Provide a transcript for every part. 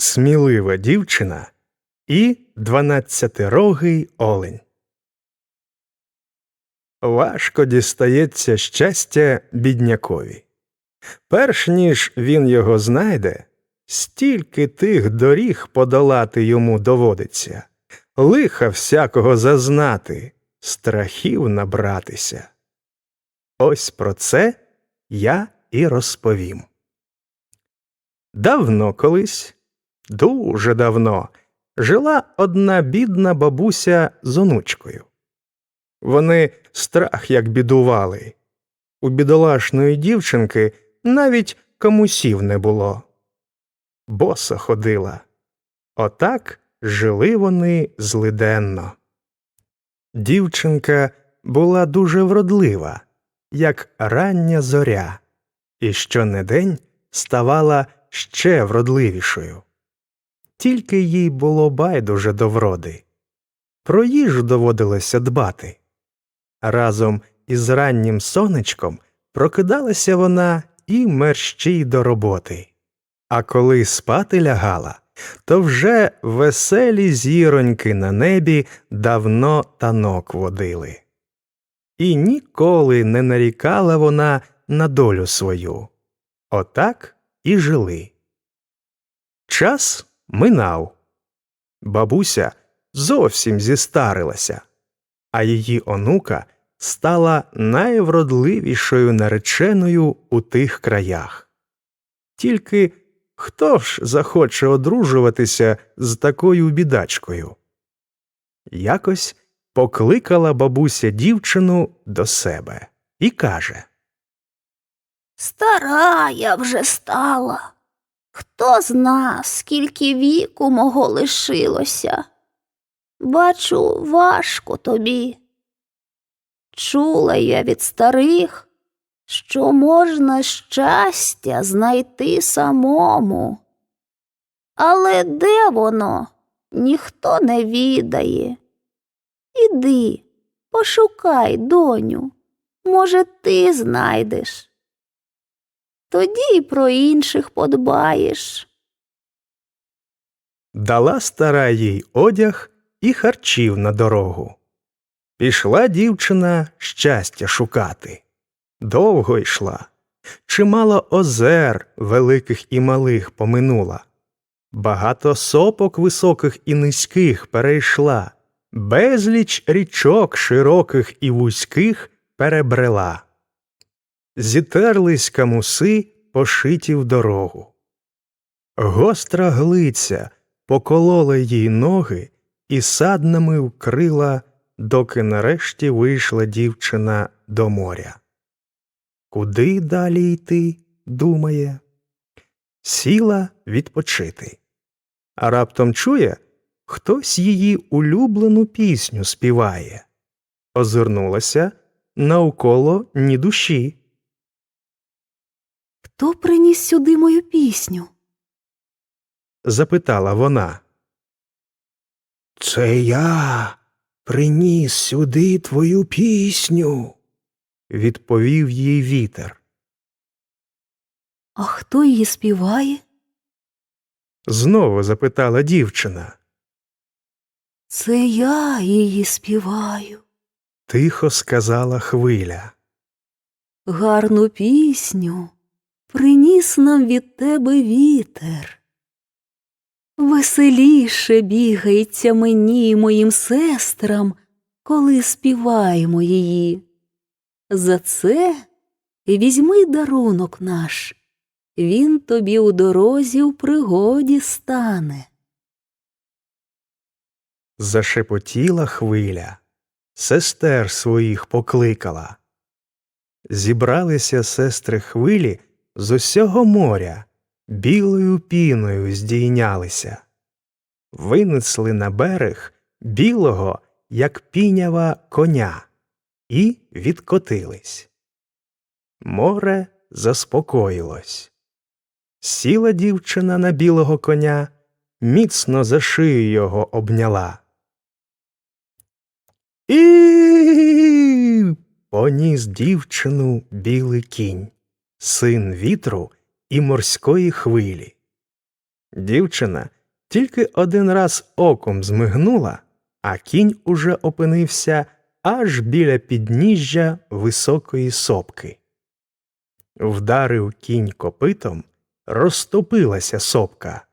Смілива дівчина і дванадцятирогий олень. Важко дістається щастя біднякові. Перш ніж він його знайде, стільки тих доріг подолати йому доводиться, лиха всякого зазнати, страхів набратися. Ось про це я і розповім. Давно колись, дуже давно, жила одна бідна бабуся з онучкою. Вони страх як бідували. У бідолашної дівчинки навіть комусів не було. Боса ходила. Отак жили вони злиденно. Дівчинка була дуже вродлива, як рання зоря, і щонедень ставала ще вродливішою. Тільки їй було байдуже до вроди. Про їжу доводилося дбати. Разом із раннім сонечком прокидалася вона і мерщій до роботи. А коли спати лягала, то вже веселі зіроньки на небі давно танок водили. І ніколи не нарікала вона на долю свою. Отак і жили. Час минав. Бабуся зовсім зістарилася, а її онука стала найвродливішою нареченою у тих краях. Тільки хто ж захоче одружуватися з такою бідачкою? Якось покликала бабуся дівчину до себе і каже Стара я вже стала. Хто зна, скільки віку мого лишилося? Бачу, важко тобі. Чула я від старих, що можна щастя знайти самому. Але де воно, ніхто не відає. Іди, пошукай, доню, може, ти знайдеш тоді й про інших подбаєш. Дала стара їй одяг і харчів на дорогу. Пішла дівчина щастя шукати. Довго йшла, чимало озер великих і малих поминула. Багато сопок високих і низьких перейшла, безліч річок широких і вузьких перебрела зітерлись камуси, пошиті в дорогу. Гостра глиця поколола їй ноги і саднами вкрила, доки нарешті вийшла дівчина до моря. Куди далі йти, думає, сіла відпочити. А раптом чує, хтось її улюблену пісню співає. Озирнулася навколо ні душі. Хто приніс сюди мою пісню? запитала вона. Це я приніс сюди твою пісню, відповів їй вітер. А хто її співає? Знову запитала дівчина. Це я її співаю. Тихо сказала хвиля. Гарну пісню приніс нам від тебе вітер. Веселіше бігається мені і моїм сестрам, коли співаємо її. За це візьми дарунок наш, він тобі у дорозі в пригоді стане. Зашепотіла хвиля, сестер своїх покликала. Зібралися сестри хвилі з усього моря білою піною здійнялися, винесли на берег білого, як пінява коня, і відкотились. Море заспокоїлось. Сіла дівчина на білого коня, міцно за шию його обняла. І поніс дівчину білий кінь син вітру і морської хвилі. Дівчина тільки один раз оком змигнула, а кінь уже опинився аж біля підніжжя високої сопки. Вдарив кінь копитом, розтопилася сопка,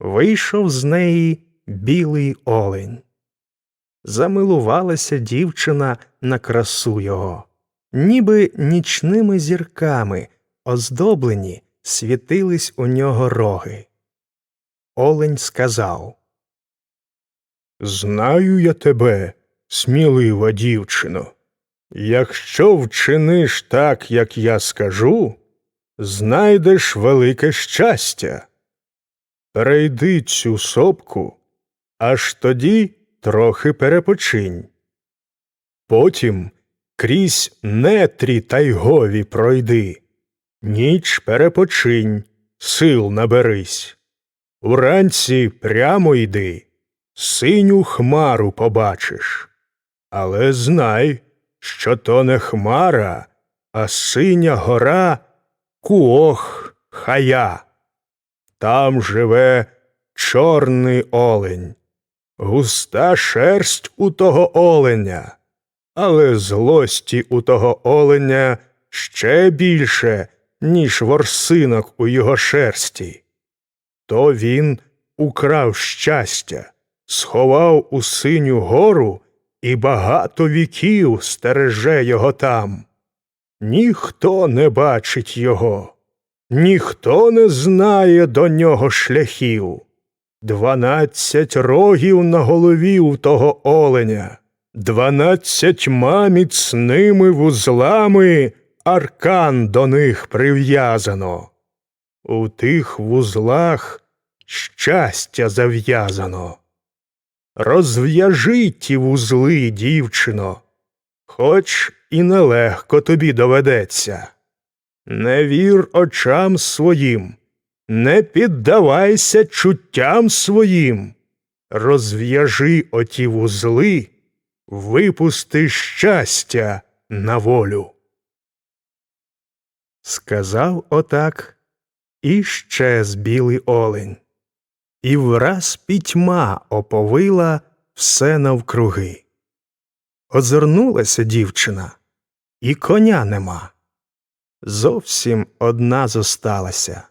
вийшов з неї білий олень. Замилувалася дівчина на красу його, ніби нічними зірками, оздоблені, світились у нього роги. Олень сказав Знаю я тебе, смілива дівчино. Якщо вчиниш так, як я скажу, знайдеш велике щастя. Перейди цю сопку, аж тоді трохи перепочинь. Потім крізь нетрі тайгові пройди, ніч перепочинь, сил наберись. Уранці прямо йди, синю хмару побачиш. Але знай, що то не хмара, а синя гора Куох Хая. Там живе чорний олень, густа шерсть у того оленя, але злості у того оленя ще більше, ніж ворсинок у його шерсті. То він украв щастя, сховав у синю гору і багато віків стереже його там. Ніхто не бачить його, ніхто не знає до нього шляхів. Дванадцять рогів на голові у того оленя, дванадцятьма міцними вузлами аркан до них прив'язано. У тих вузлах щастя зав'язано. Розв'яжи ті вузли, дівчино, хоч і нелегко тобі доведеться. Не вір очам своїм, не піддавайся чуттям своїм. Розв'яжи оті вузли, випусти щастя на волю. Сказав отак і щез білий олень, і враз пітьма оповила все навкруги. Озирнулася дівчина, і коня нема. Зовсім одна зосталася.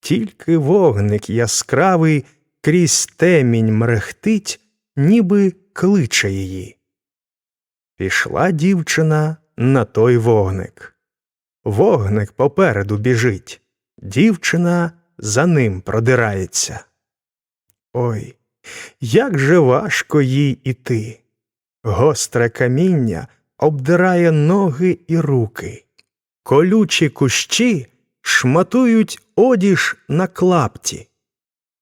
Тільки вогник яскравий крізь темінь мерехтить, ніби кличе її. Пішла дівчина на той вогник. Вогник попереду біжить, дівчина за ним продирається. Ой, як же важко їй іти. Гостре каміння обдирає ноги і руки, колючі кущі шматують одіж на клапті,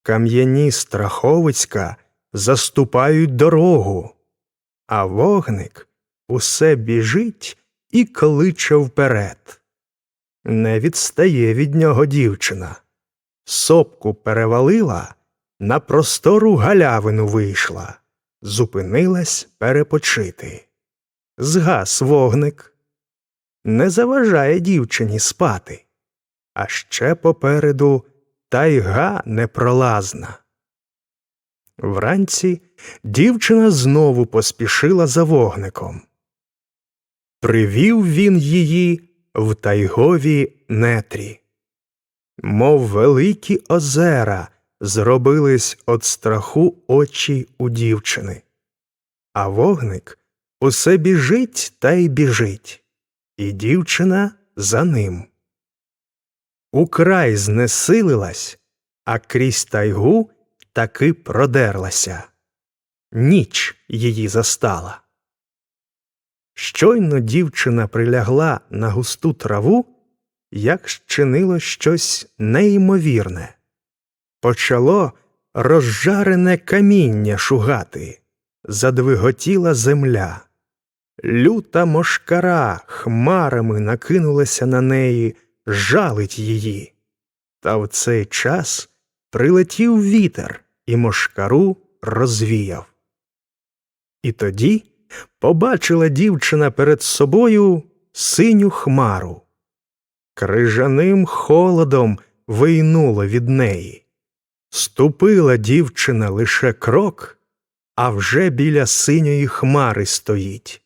кам'яні страховицька заступають дорогу, а вогник усе біжить і кличе вперед. Не відстає від нього дівчина. Сопку перевалила, на простору галявину вийшла, зупинилась перепочити. Згас вогник. Не заважає дівчині спати, а ще попереду тайга непролазна. Вранці дівчина знову поспішила за вогником. Привів він її в тайгові нетрі. Мов великі озера зробились від страху очі у дівчини, а вогник усе біжить та й біжить, і дівчина за ним. Украй знесилилась, а крізь тайгу таки продерлася. Ніч її застала. Щойно дівчина прилягла на густу траву, як щинило щось неймовірне. Почало розжарене каміння шугати, задвиготіла земля. Люта мошкара хмарами накинулася на неї, жалить її. Та в цей час прилетів вітер і мошкару розвіяв. І тоді побачила дівчина перед собою синю хмару. Крижаним холодом вийнуло від неї. Ступила дівчина лише крок, а вже біля синьої хмари стоїть.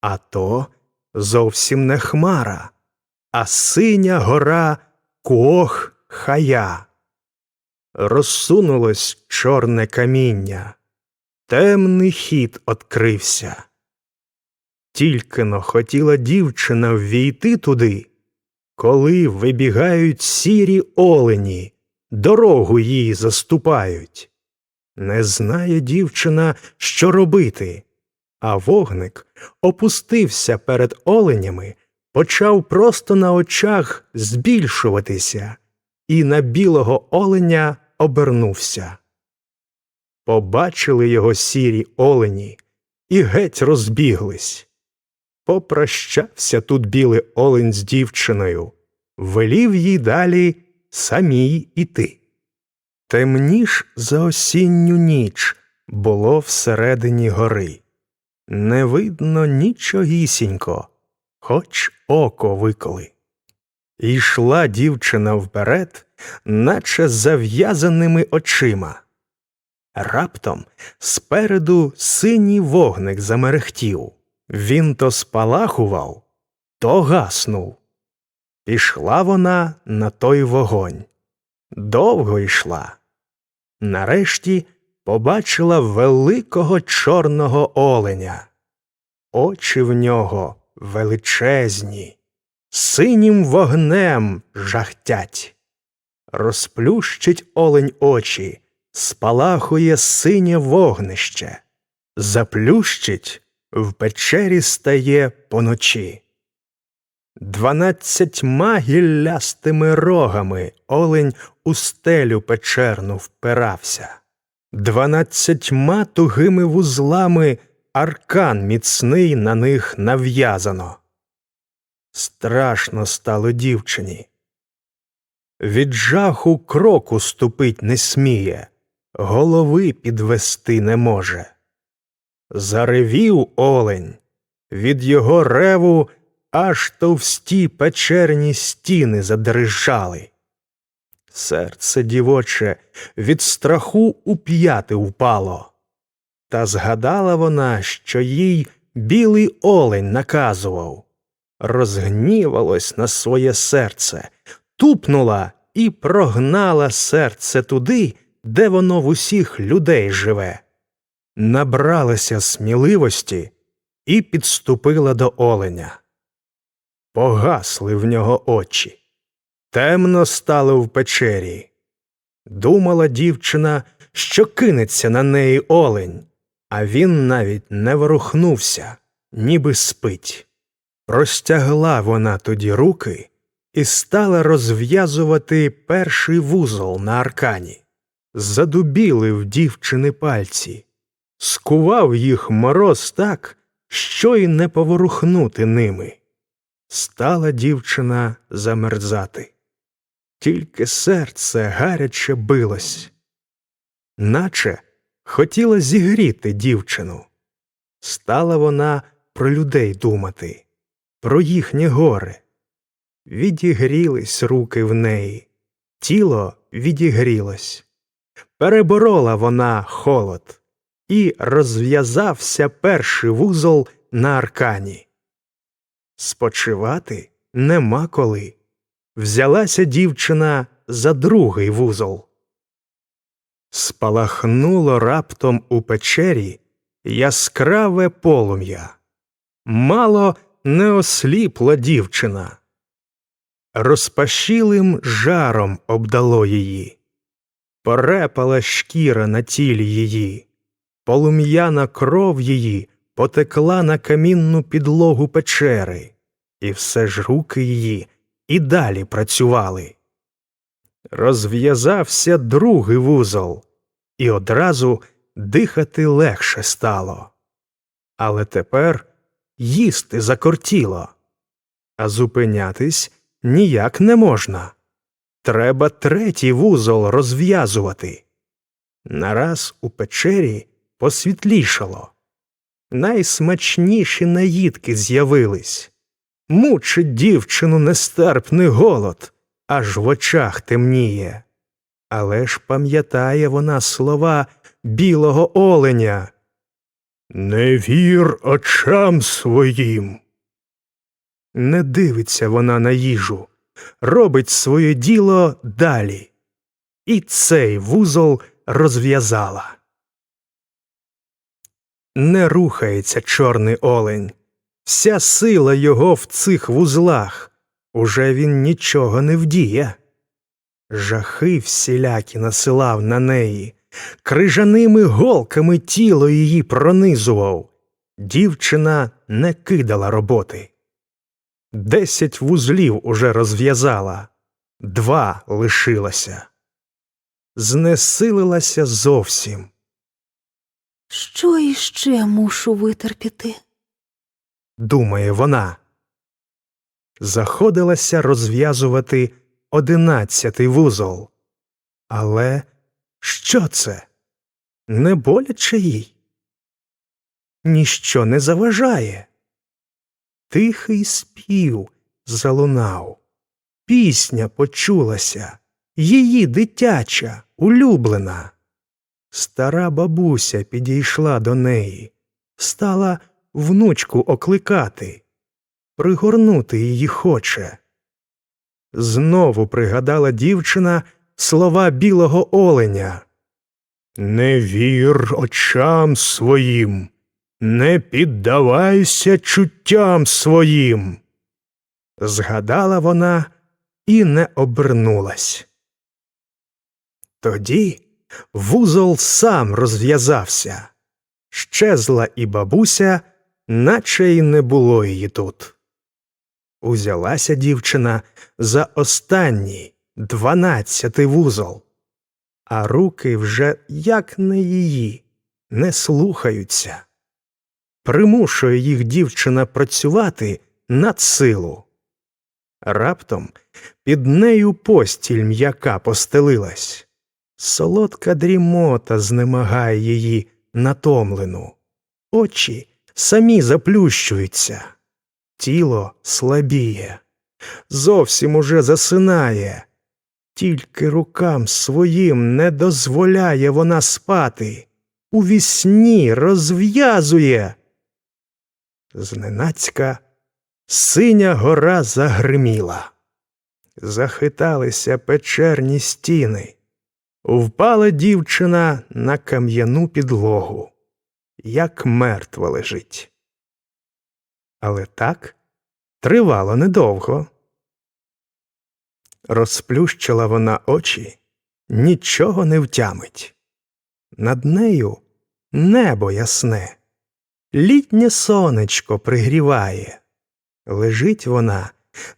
А то зовсім не хмара, а синя гора Куох Хая. Розсунулось чорне каміння, темний хід открився. Тільки но хотіла дівчина ввійти туди, коли вибігають сірі олені, дорогу їй заступають. Не знає дівчина, що робити, а вогник опустився перед оленями, почав просто на очах збільшуватися і на білого оленя обернувся. Побачили його сірі олені і геть розбіглись. Попрощався тут білий олень з дівчиною, велів їй далі самій іти. Темніш за осінню ніч було всередині гори. Не видно нічогісінько, хоч око виколи. І йшла дівчина вперед, наче зав'язаними очима. Раптом спереду синій вогник замерехтів. Він то спалахував, то гаснув. Пішла вона на той вогонь. Довго йшла. Нарешті побачила великого чорного оленя. Очі в нього величезні, синім вогнем жахтять. Розплющить олень очі, спалахує синє вогнище, заплющить в печері стає поночі. Дванадцятьма гіллястими рогами олень у стелю печерну впирався, дванадцятьма тугими вузлами аркан міцний на них нав'язано. Страшно стало дівчині. Від жаху кроку ступить не сміє, голови підвести не може. Заревів олень, від його реву аж товсті печерні стіни задрижали. Серце дівоче від страху у п'яти впало. Та згадала вона, що їй білий олень наказував. Розгнівалось на своє серце, тупнула і прогнала серце туди, де воно в усіх людей живе. Набралася сміливості і підступила до оленя. Погасли в нього очі. Темно стало в печері. Думала дівчина, що кинеться на неї олень, а він навіть не ворухнувся, ніби спить. Простягла вона тоді руки і стала розв'язувати перший вузол на аркані. Задубіли в дівчини пальці, скував їх мороз так, що й не поворухнути ними. Стала дівчина замерзати. Тільки серце гаряче билось, наче хотіла зігріти дівчину. Стала вона про людей думати, про їхнє горе. Відігрілись руки в неї, тіло відігрілось. Переборола вона холод, і розв'язався перший вузол на аркані. Спочивати нема коли. Взялася дівчина за другий вузол. Спалахнуло раптом у печері яскраве полум'я. Мало не осліпла дівчина. Розпашілим жаром обдало її, порепала шкіра на тілі її, полум'яна кров її потекла на камінну підлогу печери, і все ж руки її і далі працювали. Розв'язався другий вузол, і одразу дихати легше стало. Але тепер їсти закортіло, а зупинятись ніяк не можна. Треба третій вузол розв'язувати. Нараз у печері посвітлішало. Найсмачніші наїдки з'явились. Мучить дівчину нестерпний голод, аж в очах темніє. Але ж пам'ятає вона слова білого оленя. Не вір очам своїм. Не дивиться вона на їжу, робить своє діло далі. І цей вузол розв'язала. Не рухається чорний олень. Вся сила його в цих вузлах. Уже він нічого не вдіє. Жахи всілякі насилав на неї, крижаними голками тіло її пронизував. Дівчина не кидала роботи. Десять вузлів уже розв'язала, два лишилося. Знесилилася зовсім. Що іще мушу витерпіти? думає вона. Заходилася розв'язувати одинадцятий вузол. Але що це? Не боляче їй? Ніщо не заважає. Тихий спів залунав, пісня почулася, її дитяча, улюблена. Стара бабуся підійшла до неї, стала внучку окликати, пригорнути її хоче. Знову пригадала дівчина слова білого оленя. Не вір очам своїм, не піддавайся чуттям своїм. Згадала вона і не обернулась. Тоді вузол сам розв'язався. Щезла і бабуся, наче й не було її тут. Узялася дівчина за останній дванадцятий вузол, а руки вже, як не її, не слухаються. Примушує їх дівчина працювати над силу. Раптом під нею постіль м'яка постелилась. Солодка дрімота знемагає її натомлену. Очі самі заплющуються, тіло слабіє, зовсім уже засинає, тільки рукам своїм не дозволяє вона спати, у вісні розв'язує. Зненацька синя гора загриміла, захиталися печерні стіни. Впала дівчина на кам'яну підлогу, як мертва лежить. Але так тривало недовго. Розплющила вона очі, нічого не втямить. Над нею небо ясне, літнє сонечко пригріває. Лежить вона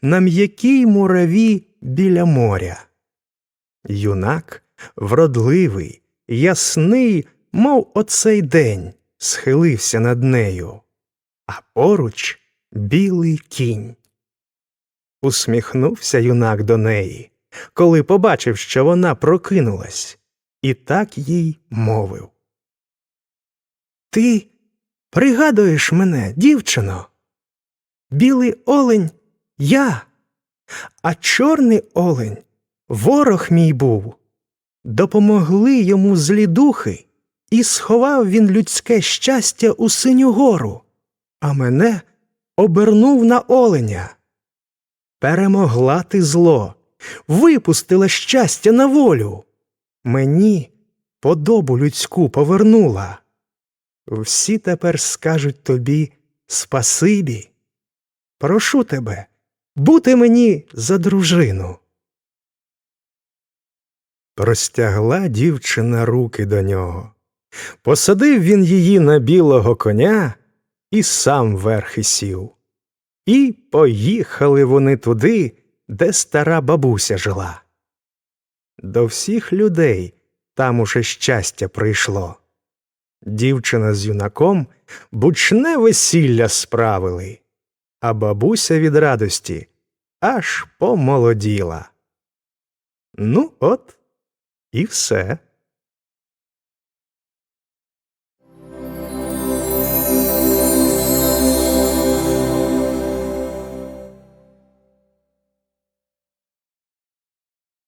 на м'якій мураві біля моря. Юнак вродливий, ясний, мов оцей день, схилився над нею, а поруч білий кінь. Усміхнувся юнак до неї, коли побачив, що вона прокинулась, і так їй мовив. Ти пригадуєш мене, дівчино? Білий олень я, а чорний олень ворог мій був. Допомогли йому злі духи, і сховав він людське щастя у синю гору, а мене обернув на оленя. Перемогла ти зло, випустила щастя на волю. Мені подобу людську повернула. Всі тепер скажуть тобі спасибі. Прошу тебе, бути мені за дружину. Простягла дівчина руки до нього. Посадив він її на білого коня і сам верхи сів. І поїхали вони туди, де стара бабуся жила. До всіх людей там уже щастя прийшло. Дівчина з юнаком бучне весілля справили, а бабуся від радості аж помолоділа. Ну, от і все.